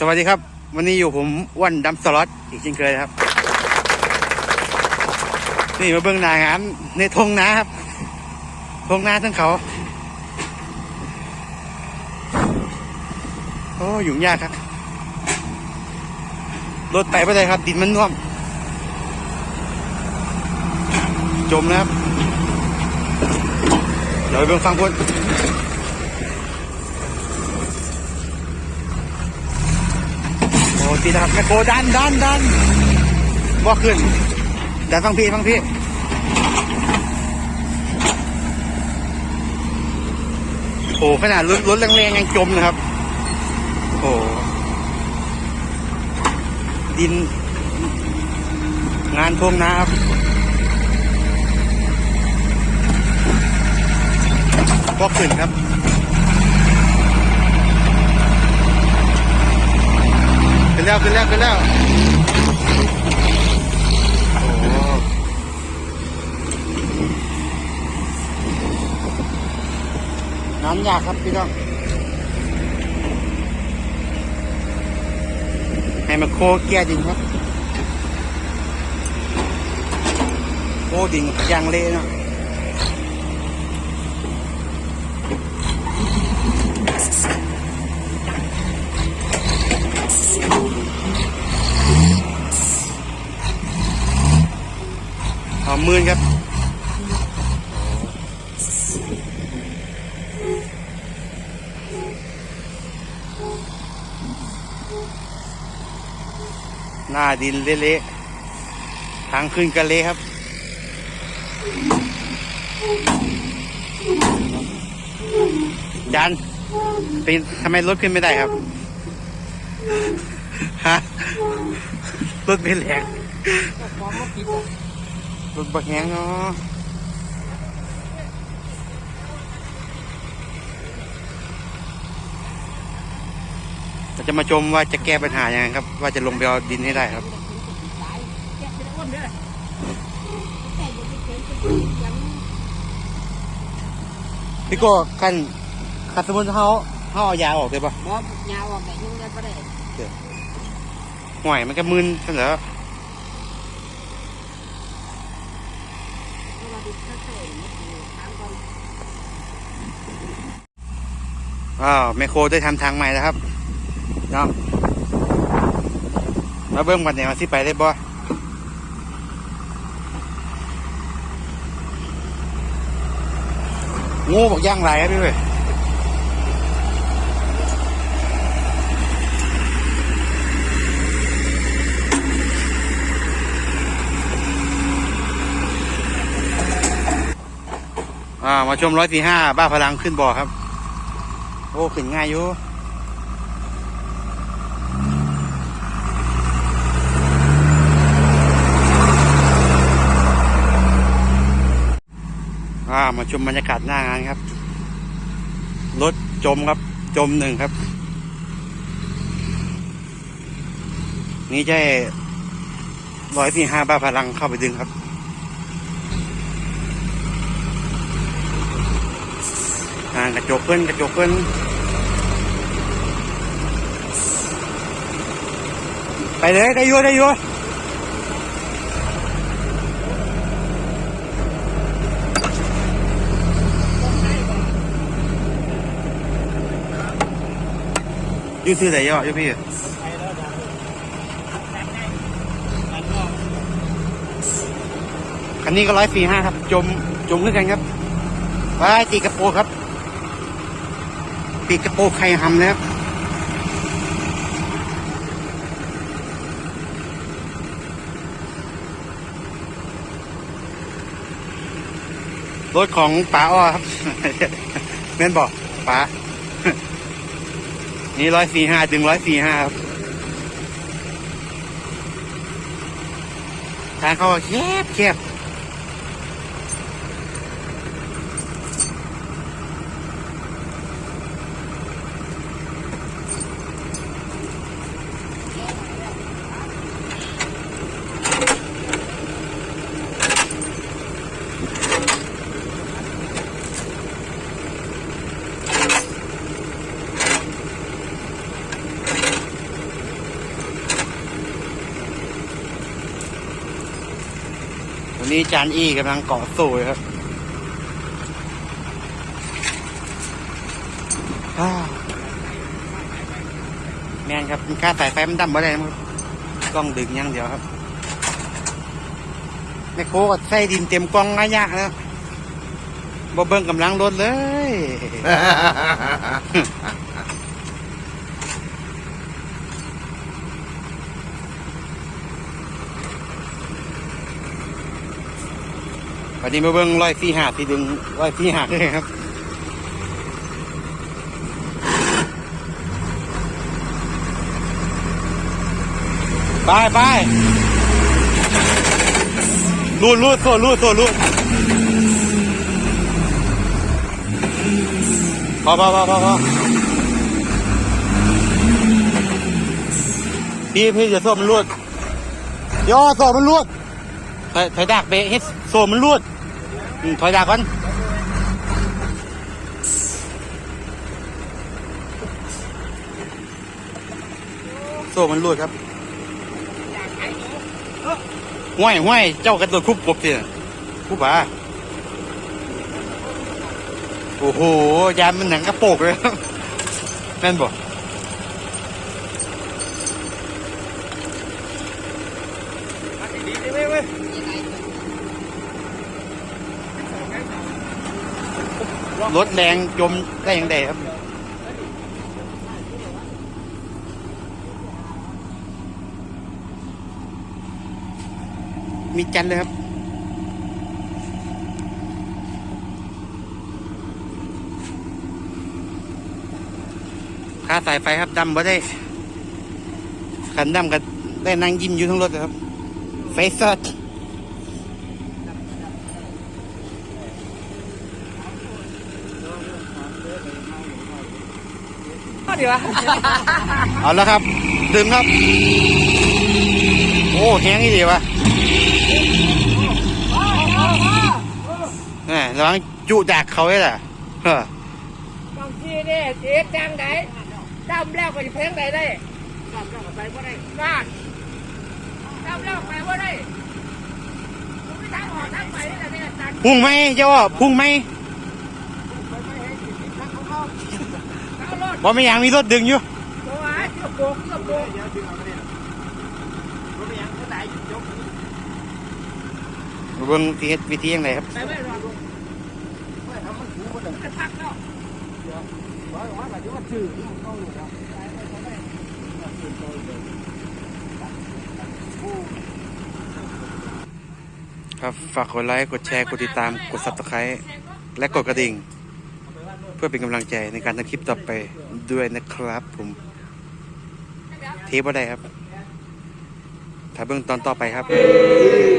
สวัสดีครับ วันนี้อยู่ผมวันดัมสล็อตอีกเช่นเคยครับ นี่มาเบื้องหน้างานในทงนาครับทงนาทั้งเขา โอ้ยุ่งยากครับ รถไปไม่ได้ครับ ดินมันน่วม จมนะครับ เดี๋ยวไปเบิ่งฟังคนีนะครับแม่โคดันดันดันบ่ขึ้นดันฟังพี่ฟังพี่โอ้ขนาดรถรถแรงๆยังจมนะครับ โอ้ดิน งานทวงนาครับก็ขึ้นครับ ขึ้น แล้วขึ้นแล้วขึ้นแล้วน้ำยากครับพี่น้องให้มันโคเกียดินครับโอ้ดินยางเละเนาะ หอมมื่นครับหน้าดินเละๆทางขึ้นก็เละครับจันเป็นทำไมรถขึ้นไม่ได้ครับ ฮะ รถไม่แรง รถบักแหงเนาะเราจะมาชมว่าจะแก้ปัญหายังไงครับ ว่าจะลงไปเอาดินให้ได้ครับพี่โก้คันคันสมมติเขาเขาเอายาออกได้ปะบ่ยาวออกแต่ยุ่งได้บ่ได้ห่วยมันก็มึนกันเหรอเพราะว่าดิบถ้าใส่มันคือ ว้าวแมคโครได้ทำทางใหม่แล้วครับเนาะมาเบิ้งวันไหนมาสิไปได้บ่งูบอกย่างไรครับพี่เว้ย อ่ามาชมร้อยสี่ห้าบ้าพลังขึ้นบ่อครับ โอ้ ขึ้นง่ายอยู่อ่ามาชมบรรยากาศหน้างานครับ รถจมครับ จมหนึ่งครับ นี่ใช่ร้อยสี่ห้าบ้าพลังเข้าไปดึงครับ อ่ากระจกเพิ่นกระจกเพิ่นไปเลยได้ยัวได้ยัวยูซื้อไหนยออยูพี่คันนี้ก็ร้อยสี่ห้าครับ จม จมด้วยกันครับไปตีกระโปรงครับ ปีกกระโปรงไข่หำนะครับรถของป๋าอ้อครับเม่นบอกป๋านี่ร้อยสี่ห้าถึงร้อยสี่ห้าครับ ทางเขาแคบแคบ วันนี้จานอี้กำลังเกาะโซ่อยู่ครับแมนครับค่าสายไฟมันดำบ่ได้ครับกล้องดึงอย่างเดียวครับแม่โคก็ใส่ดินเต็มกล้องง่ายยากแล้วบ่เบิ่งกำลังรถเลย วันนี้มาเบิ่งร้อยสี่หาที่ดึงร้อยสี่หาเลยครับไปไปรูดรูดโซ่รูดโซ่รูดพอพอพอพอพอพี่พี่จะโซ่มันรูดย่อโซ่มันรูดถอยถอยดักเบะให้โซ่มันรูด ถอยดักก่อนโซ่มันรูดครับห้วยห้วยเจ้ากระโดดคุบกบสิคุบอะโอ้โห ยานมันหนังกระโปกเลยแม่นบ่ รถแรงจมได้ยังไงครับมีจันทร์เลยครับ ค่าสายไฟครับดำบ่ได้ ขันดำก็ได้นั่งยิ้มอยู่ทั้งรถเลยครับ ไฟสด ดี๋ยวเอาแล้วครับ ดึงครับ โอ้แห้งนี่ดีวะนี่ระวังจุจากเขาไว้ล่ะเฮ้อบางทีเนี่ยเสียจังไหนดำแล้วก็จะเพลงไหนได้ดำแล้วก็ไปบ่ได้บ้านดำแล้วไปบ่ได้ผมไม่ทางอ อกทางไปนี่แหละเนี่ยจันพุ่งไหมเจ้าว่าพุ่งไหมเขารถบ่ไม่อยางมีรถดึงอยู่ตัวหาเจ้าโปกเจ้าโปกเบิ่งที่เฮ็ดวิธียังไงครับไปไม่รอดจะพักแล้วครับฝากกดไลค์กดแชร์กดติดตามกด subscribe และกดกระดิ่ง เพื่อเป็นกำลังใจในการทำคลิปต่อไป ด้วยนะครับ ผมเทปว่าได้ครับถ้าเบื้องตอนต่อไปครับ